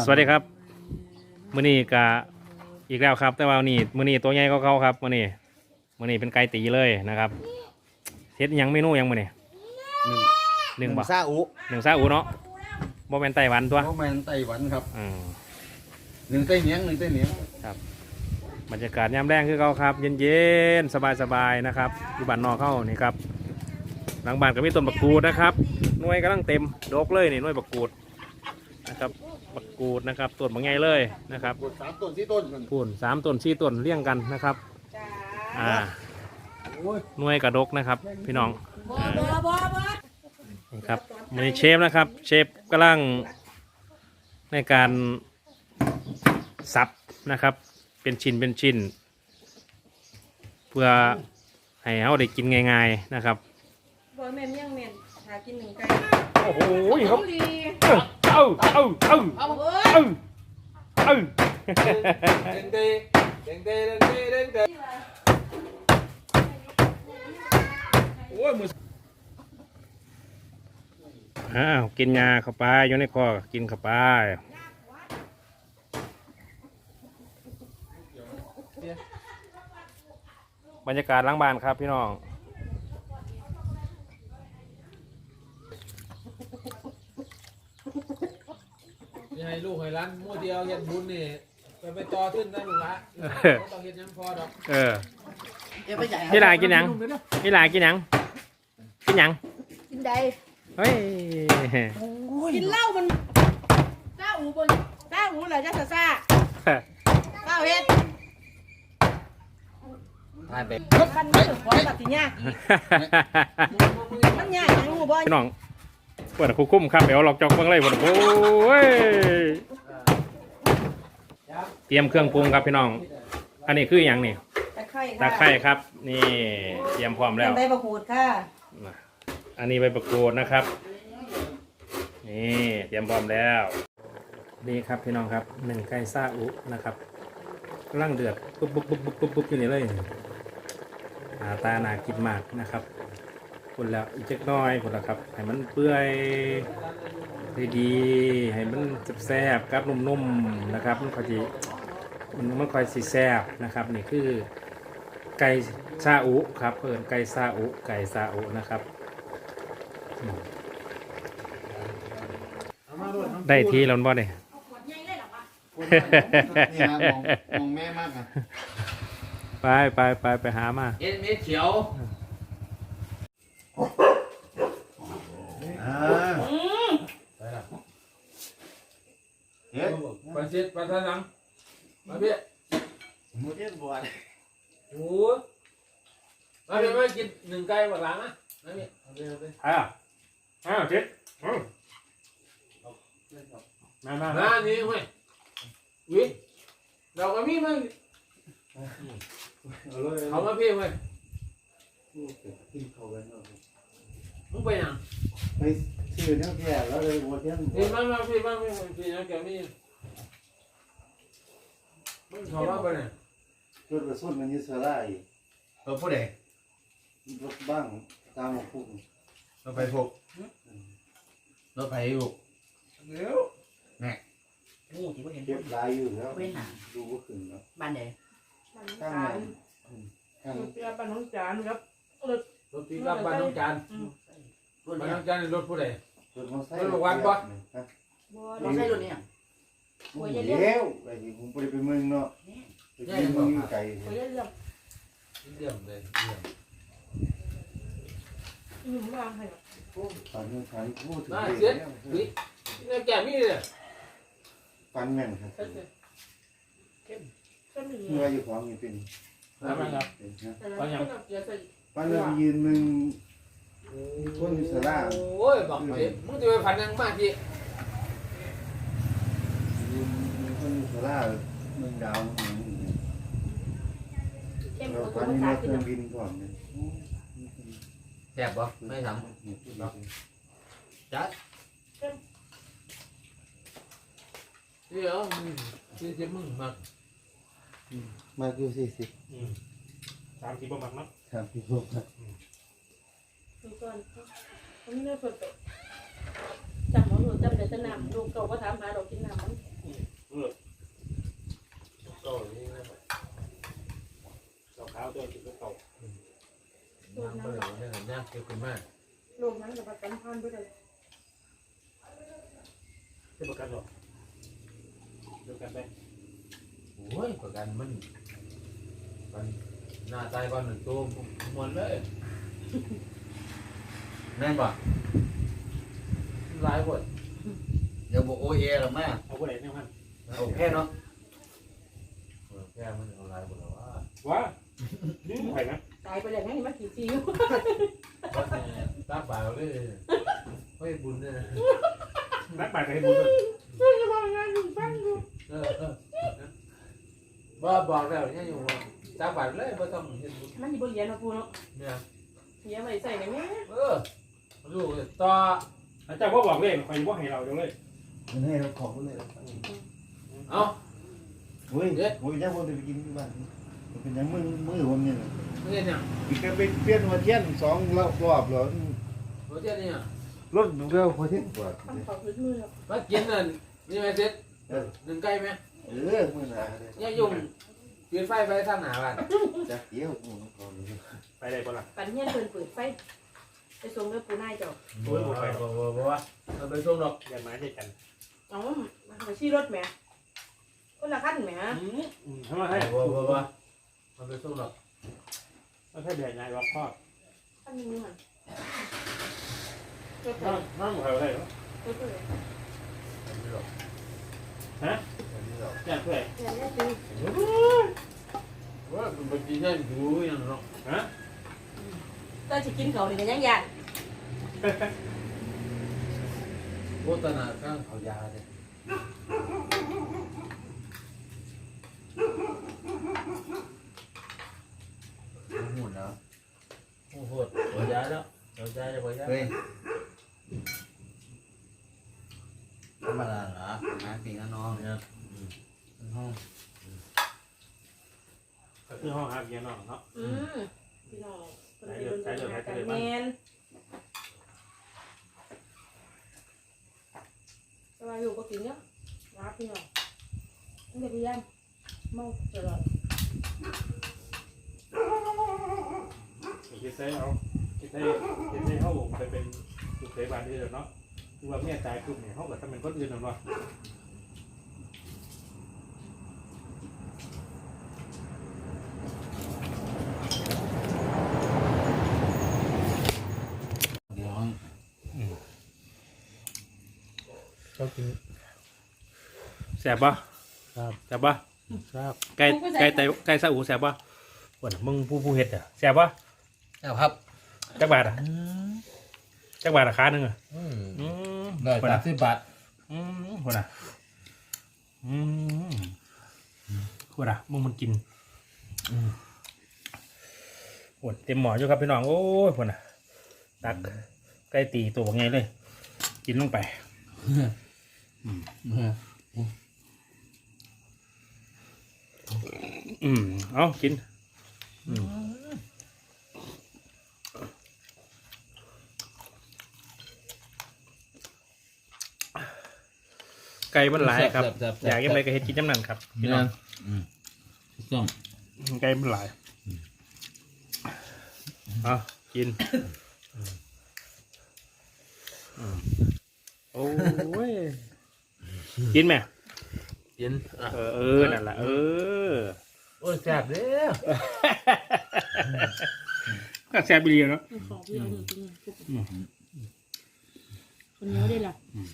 สวัสดีครับมื้อนี้กะอีกแล้วครับ แต่ว่ามื้อนี้มื้อนี้ตัวใหญ่ก็เขาครับมื้อนี้มื้อนี้เป็นไก่ตีเลยนะครับเฮ็ดหยังเมนูหยังมื้อนี้หนึ่งหนึ่งบ่ซาอุหนึ่งซาอูเนาะบ่แม่นไต้หวันตัวเพราะมันไต้หวันครับอืมหนึ่งไต้เหนียงหนึ่งไต้เหนียงบรรยากาศยามแรงคือเขาครับ เย็นๆสบายๆนะครับอยู่บ้านนอกเข้านี่ครับหลังบ้านก็มีต้นบักกูดนะครับหน่วยกำลังเต็มดกเลยนี่หน่วยบักกูดนะครั บบักกูดนะครับต้นบางใหญ่เลยนะครับกดสามต้นสี่ต้นมันพูนสามต้นสี่ต้นเรียงกันนะครับอ่าโอ้ยหน่วยกระดกนะครับ พี่น้องบ่บ่บ่บ่นี่ครับมือนี้เชฟนะครับ เชฟกำลังในการสับนะครับ เป็นชิ้นเป็นชิ้น เพื่อให้เขาได้กินง่าย ๆนะครับ บ่แม่นยังแม่นหากินหนึ่งไก่โอ้โหครับดีเอ้าเอ้าเอ้าเอาเอ้ยเอ้าเอ้าเด้งเด้เด้งเด้เด้งเด้เด้งเด้โอ้ยมืออ้าวกินยาเข้าไปอยู่ในคอกินเข้าไปบรรยากาศหล้างบ้านครับพี่น้อง ยังไงลูกให้ร้านมั่วเดียวเฮ็ดบุญนี่ไปไปต่อขึ้นได้ลูกละบ่ต้องเฮ็ดหยังพอดอกเออพี่หลากินหยังพี่หลากินหยังกินหยังกินใดเฮ้ยกินเหล้ามันเจ้าอูบนเจ้าอูเหรอจ้าซ่าซ่าเจ้าเฮ็ดทานไปมันมือขอแบบสิยากอีกมันยากหยังหูบ่พี่น้อง เปิดคู่คุ้มครับเดี๋ยวหลอกจอกเบิ่งเลยเปิดโอ้ยเตรียมเครื่องปรุงครับพี่น้อง อันนี้คืออย่างนี่ตะไคร้ตะไคร้ครับ นี่เตรียมพร้อมแล้วใบมะกรูดค่ะอันนี้ใบประกรูดนะครับ นี่เตรียมพร้อมแล้วนี่ครับพี่น้องครับหนึ่งไก่ซาอุนะครับกำลังเดือดปุ๊บปุ๊บปุ๊บปุ๊บปุ๊บปุ๊บอยู่นี่เลยหน้าตาน่ากินมากนะครับ คนแล้วอีกจักหน้อยคนละครับ ให้มันเปื่อยดีๆให้มันแซ่บๆกับนุ่มๆนะครับ มันคอยจีมันมันคอยสีแซ่บนะครับ นี่คือไก่ซาอุครับเพิ่นไก่ซาอุไก่ซาอุนะครับเอามาโลดน้ำได้ทีแล้วบ่เนี่ยนี่ฮะมองมองแม่มากอะไปไปไปไปหามาเอ็นเม็ดเขียว อ่า อืม ไปล่ะ เฮ็ด ไป เสร็จไปทางหลังมาพี่มือเฮ็ดบวชโอ้มาพี่มากินหนึ่งไก่บักหลังอะมาพี่เอาไปเอาไป อ้าวอ้าวเจ็ดมามามานี่เว้ยวิเราก็มีมั้งเอามาพี่เว้ยมึงไปยังไปซื้อเนี่ยแก่แล้วเลยบวชเนี่ยนี่มามาพี่มาพี่มาพี่นะแกมี มึงเขามาไปไหนรถกระสุนมันยึดสลายเออผู้ใดรถบ้างตามมาพุ่งรถไฟพกรถไฟลูกเดี๋ยวนี่ที่ว่าเห็นเก็บลายอยู่แล้วเว้นหาดูว่าขึ้นแล้วบ้านใดตั้งมันตั้งเปรี้ยวปลาน้องจานครับรถปีกับบ้านน้องจานรุ่นบ้านเนี้น้องจานนี่รถผู้ใดรถมอเตอร์ไซค์รถวันปะเราใช้รุ่นนี้ โอ้ยเลี้ยวไอ้ที่ผมไปไปเมืองเนาะไปกินเมืองไก่เขาเรียกเรื่องเยี่ยมเลยเยี่ยมอืมวางให้ตอนนี้ทานพูดถึงมาเด็กเสียแล้วนี่นี่แกมีเลยฟันแม่นครับก็มีเมื่ออยู่ของนี่เป็นครับครับแต่เราต้องเอาเกลือใส่ฟันเราไปยืนมึงคนอิสระโอ้ยบอกไปมึงจะไปพันยังมากจี ยืนมึ งคนอยู่สระเมืองดาวเมืองนี้เข้มเราข้นฟันภานี่ษาเรากินเครื่องบินก่อนเลยแซ่บบ่ไม่ทเดี๋ยวที่จะมึงมามาคือสี่สิบสามสิบประมาณเนาะสามสิบหกดูก่อนเขาไม่ได้เปิดไปจำหมอหนูจำแต่จะนำลูกเก่าก็ถามหาเรากินน้ำมัานี้นะครับเจ้าขาวตัวกินเก่าน้ำเปล่าเนี่ยยากเกี่ยวกันมากรวมนั้นกับประกันพันไปเลยจะประกันหรอประกันไปโอ้ยประกันมันมันหน้าตายบ้านหนึ่งตัวมันเลยแน่นป่หลายคนเดี๋ยวบอกโอเอหรอแม่เอาไปไหนเนี่ยมันเอาแค่เนาะ แค่มันเอาหลายคนแล้วว่าว้านี่ไผ่นะตายไปเลยงั้นนี่มากี่ปีว่าเนี่ยตาเปล่าเลยเฮ้ยบุญเนี่ยนะนักบาดกันให้บุญเลยเออเออว่าบอกแล้วเนี่ยอยู่ว่าตาเปล่าเลยว่าต้องเห็นบุญมันอยู่บนเหรียญนะปูเนาะเนี่ยเหรียญไว้ใส่ในแม่เออลูกต่ออาจารย์ว่าบอกเลยคอยว่าให้เราจังเลยมันให้เราของเลยเอา เฮ้ยโอ้ยยังคนไปกินที่บ้านมันเป็นยังมือมือผมเนี่ยไม่เห็นยังอีกแค่ไปเปลี่ยนหัวเทียนสองรอบรอบแล้วรถเจ้านี่รถเรือหัวเทียนกว่าทำเขาพื้นมือแล้วมากินนั่นนี่ไหมเซ็ตหนึ่งไก่ไหมเออมือหนาเลยเนี่ยยุ่งเปลี่ยนไฟไปทางหนาบ้านจักเดียวกูก่อนเลยไปได้ปะล่ะปันเงี้ยเปิดเปิดไฟไปส่งเนื้อปูนายเจ้าโอ้ยบอกไปบอกบอกว่าเราไปส่งดอกยันไม้ใช่กันอ๋อมาไปชี้รถแหม คนละขั้นแหมทำไมให้บอกบอกว่าเราไปส่งดอกไม่ใช่เบียร์นายวัดพ่อขั้นนี้มันรถน้องน้องเขาได้เหรอรถเลยอันนี้ดอกฮะอันนี้ดอกแจ้งเพื่อนเงินได้ซื้อว่ามันกินได้ดูอย่างเนาะฮะตอนจะกินเขาเนี่ยยังยานโคตรนาข้างเขายาเลยหุ่ นแล้วโอ้โหหัวยาแล้วหัวยาจะหัวยาเฮ้ยธรรมดาเหรอหาปีกน้องเนี่ยห้องคือห้องฮักเงี้ยน้องเนาะอืมพี่น้องคนที่โดนจับกันแมนสบายอยู่ก็กินเนาะรับพี่น้องนี่เดี๋ยวพี่ยันเมาตลอด คิดใช้เอาคิดใช้คิดใช้เขาไปเป็นสุขเสบานที่เดิมเนาะคือว่าเมียตายปุ๊บเนี่ยเขาก็ทำเป็นคนอื่นหรอวะเดี๋ยวเขากินแสบปะครับแสบปะครับไก่ไก่ไตไก่ซาอูแสบปะวันมึงผู้ผู้เห็ดอะแสบปะ เอาครับจักบาทอะจักบาทราคาหนึ่งอะอืมอืมได้คนสาอะมสิบบาทอืมคนอะอืมคนอะมึงมันกินอืมโอดเต็มหมออยู่ครับพี่น้องโอ้ยคนอะตักไก่ตีตัวไงเลย กินลงไปอืมเอากิน อืม ไก่มันหลายครับอยากยังไงก็เฮ็ดกินจำนันครับพี่น้องต้องไก่มันหลายเอากินอืมโอ้ยกินไหมกินอะเออเออนั่นแหละเออ โอ้ยแซ่บเด้อก็แซ่บไปเรียวเนาะของพี่เอาจริงคนเหนียวได้ล่ะอืม